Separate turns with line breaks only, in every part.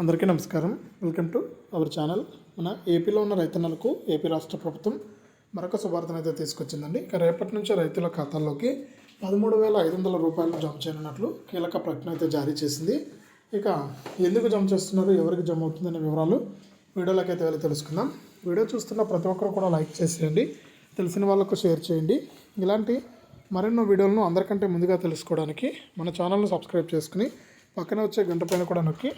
అందరికీ నమస్కారం. Welcome to our channel మన ఏపీలో ఉన్న రైతన్నలకు ఏపీ రాష్ట్ర ప్రభుత్వం మరొక శుభార్తను అయితే తీసుకొచ్చిందండి. ఇక రేపటి నుంచి రైతుల ఖాతాల్లోకి పదమూడు వేల ఐదు వందల రూపాయలు జమ చేయనున్నట్లు కీలక ప్రకటన అయితే జారీ చేసింది. ఇక ఎందుకు జమ చేస్తున్నారు? ఎవరికి జమ అవుతుందనే వివరాలు వీడియోలోకి అయితే వెళ్ళి తెలుసుకుందాం. వీడియో చూస్తున్న ప్రతి ఒక్కరు కూడా లైక్ చేసేయండి. తెలిసిన వాళ్ళకు షేర్ చేయండి. ఇలాంటి మరెన్నో వీడియోలను అందరికంటే ముందుగా తెలుసుకోవడానికి మన ఛానల్ను సబ్స్క్రైబ్ చేసుకుని పక్కన వచ్చే గంట పైన కూడా నొక్కి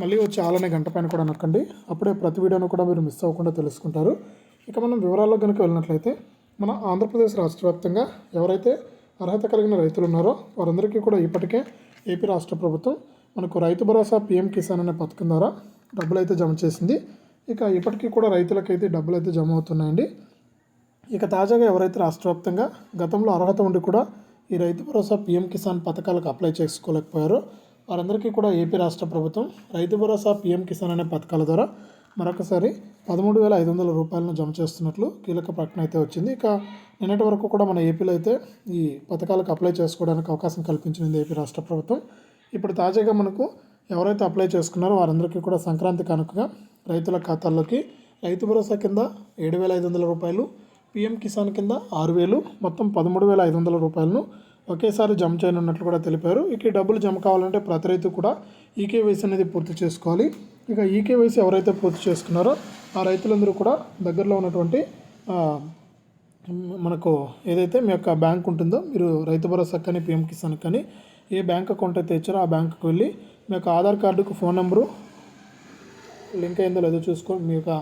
మళ్ళీ వచ్చి ఆలనే గంట పైన కూడా నొక్కండి. అప్పుడే ప్రతి వీడియోను కూడా మీరు మిస్ అవ్వకుండా తెలుసుకుంటారు. ఇక మనం వివరాల్లో కనుక వెళ్ళినట్లయితే మన ఆంధ్రప్రదేశ్ రాష్ట్ర వ్యాప్తంగా ఎవరైతే అర్హత కలిగిన రైతులు ఉన్నారో వారందరికీ కూడా ఇప్పటికే ఏపీ రాష్ట్ర ప్రభుత్వం మనకు రైతు భరోసా పీఎం కిసాన్ అనే పథకం ద్వారా డబ్బులు అయితే జమ చేసింది. ఇక ఇప్పటికీ కూడా రైతులకైతే డబ్బులు అయితే జమ అవుతున్నాయండి. ఇక తాజాగా ఎవరైతే రాష్ట్ర వ్యాప్తంగా గతంలో అర్హత ఉండి కూడా ఈ రైతు భరోసా పీఎం కిసాన్ పథకాలకు అప్లై చేసుకోలేకపోయారో వారందరికీ కూడా ఏపీ రాష్ట్ర ప్రభుత్వం రైతు భరోసా పీఎం కిసాన్ అనే పథకాల ద్వారా మరొకసారి పదమూడు వేల ఐదు వందల రూపాయలను జమ చేస్తున్నట్లు కీలక ప్రకటన అయితే వచ్చింది. ఇక నిన్నటి వరకు కూడా మన ఏపీలో అయితే ఈ పథకాలకు అప్లై చేసుకోవడానికి అవకాశం కల్పించింది ఏపీ రాష్ట్ర ప్రభుత్వం. ఇప్పుడు తాజాగా మనకు ఎవరైతే అప్లై చేసుకున్నారో వారందరికీ కూడా సంక్రాంతి కనుకగా రైతుల ఖాతాల్లోకి రైతు భరోసా కింద ఏడు వేల ఐదు వందల రూపాయలు పీఎం కిసాన్ కింద ఆరు వేలు మొత్తం పదమూడు వేల ఐదు వందల రూపాయలను ఒకేసారి జమ చేయనున్నట్లు కూడా తెలిపారు. ఇక ఈ డబ్బులు జమ కావాలంటే ప్రతి రైతు కూడా ఈకేవైసీ అనేది పూర్తి చేసుకోవాలి. ఇక ఈకేవైసీ ఎవరైతే పూర్తి చేసుకున్నారో ఆ రైతులందరూ కూడా దగ్గరలో ఉన్నటువంటి మనకు ఏదైతే మీ యొక్క బ్యాంక్ ఉంటుందో మీరు రైతు భరోసా కానీ పిఎం కిసాన్ కానీ ఏ బ్యాంక్ అకౌంట్ అయితే ఇచ్చారో ఆ బ్యాంకుకి వెళ్ళి మీ యొక్క ఆధార్ కార్డుకు ఫోన్ నెంబరు లింక్ అయిందో లేదో చూసుకొని మీ యొక్క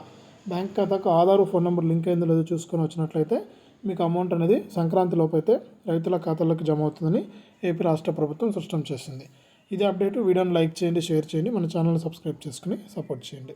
బ్యాంక్ ఖాతాకు ఆధార్ ఫోన్ నెంబర్ లింక్ అయిందో లేదో చూసుకొని వచ్చినట్లయితే మీకు అమౌంట్ అనేది సంక్రాంతి లోపైతే అయితే రైతుల ఖాతాలోకి జమ అవుతుందని ఏపీ రాష్ట్ర ప్రభుత్వం స్పష్టం చేసింది. ఇది అప్డేట్. వీడియోని లైక్ చేయండి షేర్ చేయండి. మన ఛానల్ని సబ్స్క్రైబ్ చేసుకుని సపోర్ట్ చేయండి.